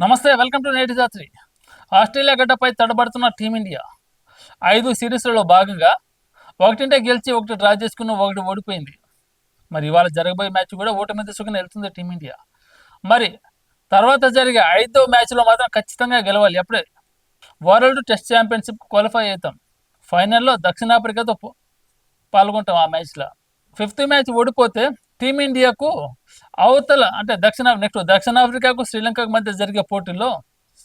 నమస్తే welcome to నేటి జాత్రి. Australia గడ్డపై తడబడుతున్న టీమిండియా. ఐదు సిరీస్లలో భాగంగా ఒకటింటే గెలిచి ఒకటి డ్రా చేసుకుని ఒకటి ఓడిపోయింది. మరి ఇవాళ జరగబోయే మ్యాచ్ కూడా ఓటమి తీసుకుని వెళ్తుంది టీమిండియా. మరి తర్వాత జరిగే ఐదో మ్యాచ్లో మాత్రం ఖచ్చితంగా గెలవాలి. ఎప్పుడే? వరల్డ్ టెస్ట్ ఛాంపియన్షిప్ క్వాలిఫై అవుతాం. ఫైనల్లో దక్షిణాఫ్రికాతో పాల్గొంటాం ఆ మ్యాచ్లో. ఫిఫ్త్ మ్యాచ్ ఓడిపోతే టీమిండియాకు అవతల అంటే దక్షిణ నెక్స్ట్ దక్షిణాఫ్రికాకు శ్రీలంకకు మధ్య జరిగే పోటీల్లో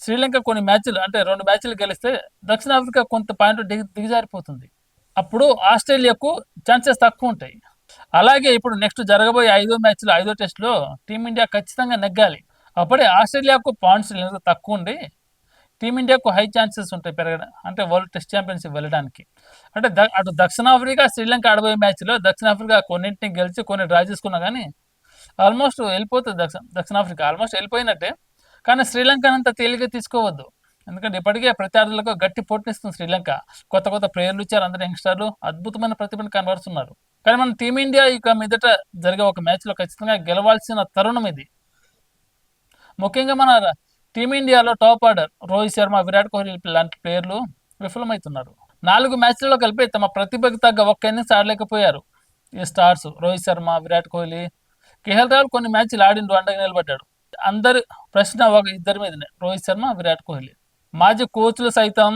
శ్రీలంక కొన్ని మ్యాచ్లు అంటే రెండు మ్యాచ్లు గెలిస్తే దక్షిణాఫ్రికా కొంత పాయింట్ దిగ దిగజారిపోతుంది. అప్పుడు ఆస్ట్రేలియాకు ఛాన్సెస్ తక్కువ ఉంటాయి. అలాగే ఇప్పుడు నెక్స్ట్ జరగబోయే ఐదో మ్యాచ్లో ఐదో టెస్ట్లో టీమిండియా ఖచ్చితంగా నెగ్గాలి. అప్పుడే ఆస్ట్రేలియాకు పాయింట్స్ తక్కువ ఉండి టీమిండియాకు హై ఛాన్సెస్ ఉంటాయి పెరగడం. అంటే వరల్డ్ టెస్ట్ ఛాంపియన్షిప్ వెళ్ళడానికి. అంటే ద- అటు దక్షిణాఫ్రికా శ్రీలంక ఆడబోయే మ్యాచ్లో దక్షిణాఫ్రికా కొన్నింటిని గెలిచి కొన్ని డ్రా చేసుకున్నా కానీ ఆల్మోస్ట్ వెళ్ళిపోతుంది దక్షిణ దక్షిణాఫ్రికా ఆల్మోస్ట్ వెళ్ళిపోయినట్టే. కానీ శ్రీలంక అంత తేలిగ్గా తీసుకోవద్దు. ఎందుకంటే ఇప్పటికే ప్రత్యర్థులకు గట్టి పోటీనిస్తుంది శ్రీలంక. కొత్త కొత్త ప్లేయర్లు ఇచ్చారు అందరు యంగ్స్టర్లు. అద్భుతమైన ప్రతిభను కనబరుస్తున్నారు కానీ మన టీమిండియా ఇక మీదట జరిగే ఒక మ్యాచ్లో ఖచ్చితంగా గెలవాల్సిన తరుణం ఇది. ముఖ్యంగా మన టీమిండియాలో టాప్ ఆర్డర్. రోహిత్ శర్మ విరాట్ కోహ్లీ లాంటి ప్లేయర్లు విఫలమవుతున్నారు. నాలుగు మ్యాచ్లలో కలిపి తమ ప్రతిభకు తగ్గ ఒక్క ఇన్నింగ్స్ ఆడలేకపోయారు. ఈ స్టార్స్ రోహిత్ శర్మ విరాట్ కోహ్లీ కేఎల్ రాహుల్ కొన్ని మ్యాచ్లు ఆడిండు అండగా నిలబడ్డాడు. అందరి ప్రశ్న ఒక ఇద్దరి మీదనే రోహిత్ శర్మ విరాట్ కోహ్లీ. మాజీ కోచ్లు సైతం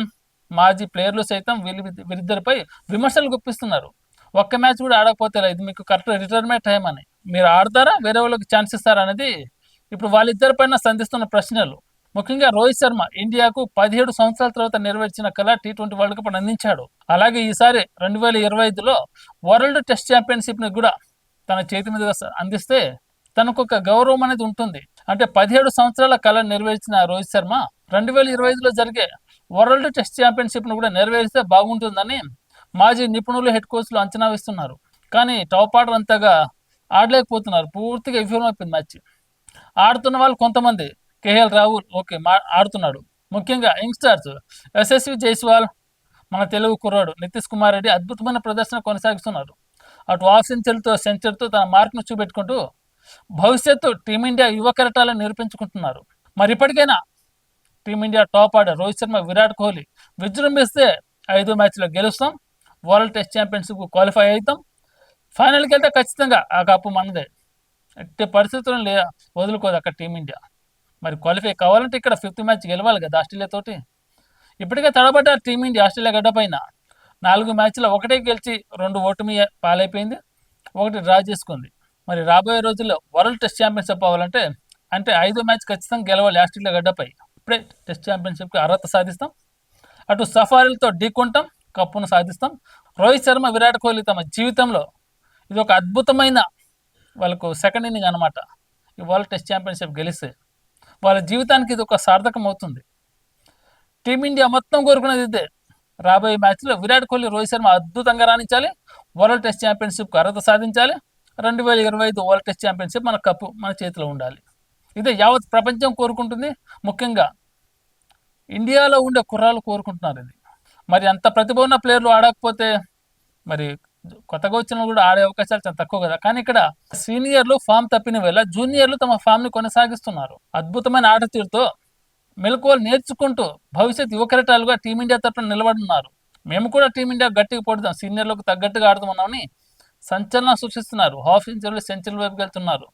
మాజీ ప్లేయర్లు సైతం వీళ్ళు వీరిద్దరిపై విమర్శలు గుప్పిస్తున్నారు. ఒక్క మ్యాచ్ కూడా ఆడకపోతే ఇది మీకు కరెక్ట్ రిటైర్మెంట్ టైం అని. మీరు ఆడతారా? వేరే వాళ్ళకి ఛాన్స్ ఇస్తారా అనేది ఇప్పుడు వాళ్ళిద్దరి పైన సంధిస్తున్న ప్రశ్నలు. ముఖ్యంగా రోహిత్ శర్మ ఇండియాకు పదిహేడు సంవత్సరాల తర్వాత నెరవేర్చిన కళ టీ ట్వంటీ వరల్డ్ కప్ అందించాడు. అలాగే ఈసారి రెండు వేల ఇరవై ఐదులో వరల్డ్ టెస్ట్ ఛాంపియన్షిప్ని కూడా తన చేతి మీదుగా అందిస్తే తనకు ఒక గౌరవం అనేది ఉంటుంది. అంటే పదిహేడు సంవత్సరాల కళ నెరవేర్చిన రోహిత్ శర్మ రెండు వేల ఇరవై ఐదులో జరిగే వరల్డ్ టెస్ట్ ఛాంపియన్షిప్ను కూడా నెరవేరిస్తే బాగుంటుందని మాజీ నిపుణులు హెడ్ కోచ్లు అంచనా వేస్తున్నారు. కానీ టాప్ ఆర్డర్ అంతగా ఆడలేకపోతున్నారు. పూర్తిగా విఫలమైపోయింది మ్యాచ్. ఆడుతున్న వాళ్ళు కొంతమంది. కేఎల్ రాహుల్ ఓకే మా ఆడుతున్నాడు. ముఖ్యంగా యంగ్స్టర్స్ ఎస్ఎస్వి జైస్వాల్ మన తెలుగు కుర్రాడు నితీష్ కుమార్ రెడ్డి అద్భుతమైన ప్రదర్శన కొనసాగిస్తున్నారు అటు ఆఫ్ సెంచరీతో సెంచరీతో తన మార్క్ను చూపెట్టుకుంటూ భవిష్యత్తు టీమిండియా యువ కెరటాలను నిరూపించుకుంటున్నారు. మరి ఇప్పటికైనా team India top order Rohit Sharma Virat Kohli విజృంభిస్తే ఐదు మ్యాచ్లో గెలుస్తాం. వరల్డ్ టెస్ట్ ఛాంపియన్షిప్కు క్వాలిఫై అవుతాం. ఫైనల్కి వెళ్తే ఖచ్చితంగా ఆ కప్పు మనదే. ఎట్టి పరిస్థితులను లే వదులుకోదు అక్కడ టీమిండియా మరి క్వాలిఫై కావాలంటే ఇక్కడ ఫిఫ్త్ మ్యాచ్ గెలవాలి కదా ఆస్ట్రేలియాతోటి ఇప్పటికే తడబడ్డారు టీమిండియా ఆస్ట్రేలియా గడ్డపైన నాలుగు మ్యాచ్లో ఒకటే గెలిచి రెండు ఓటమి పాలైపోయింది. ఒకటి డ్రా చేసుకుంది. మరి రాబోయే రోజుల్లో వరల్డ్ టెస్ట్ ఛాంపియన్షిప్ అవ్వాలంటే అంటే ఐదు మ్యాచ్ ఖచ్చితంగా గెలవాలి ఆస్ట్రేలియా గడ్డపై ఇప్పుడే టెస్ట్ ఛాంపియన్షిప్కి అర్హత సాధిస్తాం. అటు సఫారీలతో ఢీకొంటాం కప్పును సాధిస్తాం. రోహిత్ శర్మ విరాట్ కోహ్లీ తమ జీవితంలో ఇది ఒక అద్భుతమైన వాళ్ళకు సెకండ్ ఇన్నింగ్ అనమాట ఈ వరల్డ్ టెస్ట్ ఛాంపియన్షిప్ గెలిస్తే వాళ్ళ జీవితానికి ఇది ఒక సార్థకం అవుతుంది. టీమిండియా మొత్తం కోరుకునేది ఇదే. రాబోయే మ్యాచ్లో విరాట్ కోహ్లీ రోహిత్ శర్మ అద్భుతంగా రాణించాలి. వరల్డ్ టెస్ట్ ఛాంపియన్షిప్కి అర్హత సాధించాలి. రెండు వేల ఇరవై ఐదు వరల్డ్ టెస్ట్ ఛాంపియన్షిప్ మన కప్పు మన చేతిలో ఉండాలి. ఇదే యావత్ ప్రపంచం కోరుకుంటుంది. ముఖ్యంగా ఇండియాలో ఉండే కుర్రాళ్ళు కోరుకుంటున్నారు ఇది. మరి అంత ప్రతిభ ఉన్న ప్లేయర్లు ఆడకపోతే మరి కొత్తగా వచ్చిన కూడా ఆడే అవకాశాలు చాలా తక్కువ కదా. కానీ ఇక్కడ సీనియర్లు ఫామ్ తప్పిన వేళ జూనియర్లు తమ ఫామ్ని కొనసాగిస్తున్నారు. అద్భుతమైన ఆట తీరుతో మెలకువలు నేర్చుకుంటూ భవిష్యత్ యువకరటాలుగా టీమిండియా తరపున నిలబడున్నారు. మేము కూడా టీమిండియా గట్టిగా పడుతాం సీనియర్లకు తగ్గట్టుగా ఆడుతున్నామని సంచలనం సృష్టిస్తున్నారు. హాఫ్ సెంచరీలు సెంచరీ వైపు వెళ్తున్నారు.